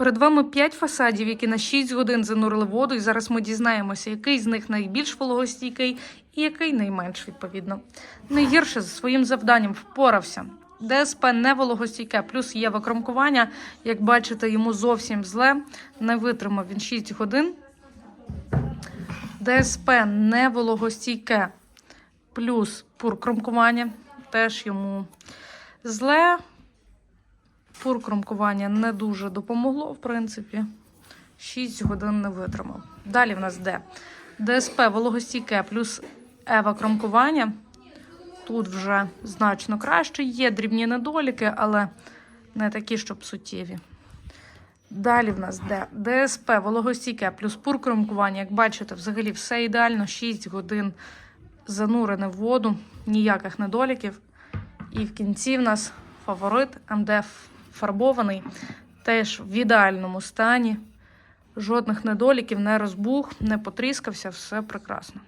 Перед вами 5 фасадів, які на 6 годин занурили воду, і зараз ми дізнаємося, який з них найбільш вологостійкий і який найменш відповідно. Найгірше за своїм завданням впорався. ДСП не вологостійке, плюс є викромкування. Як бачите, йому зовсім зле. Не витримав він 6 годин. ДСП не вологостійке, плюс пур кромкування. Теж йому зле. Пур кромкування не дуже допомогло, в принципі. 6 годин не витримав. Далі в нас де? ДСП вологостійке плюс ева кромкування. Тут вже значно краще. Є дрібні недоліки, але не такі, щоб суттєві. Далі в нас де? ДСП вологостійке плюс пур кромкування. Як бачите, взагалі все ідеально. 6 годин занурене в воду, ніяких недоліків. І в кінці в нас фаворит МДФ фарбований, теж в ідеальному стані. Жодних недоліків, не розбух, не потріскався, все прекрасно.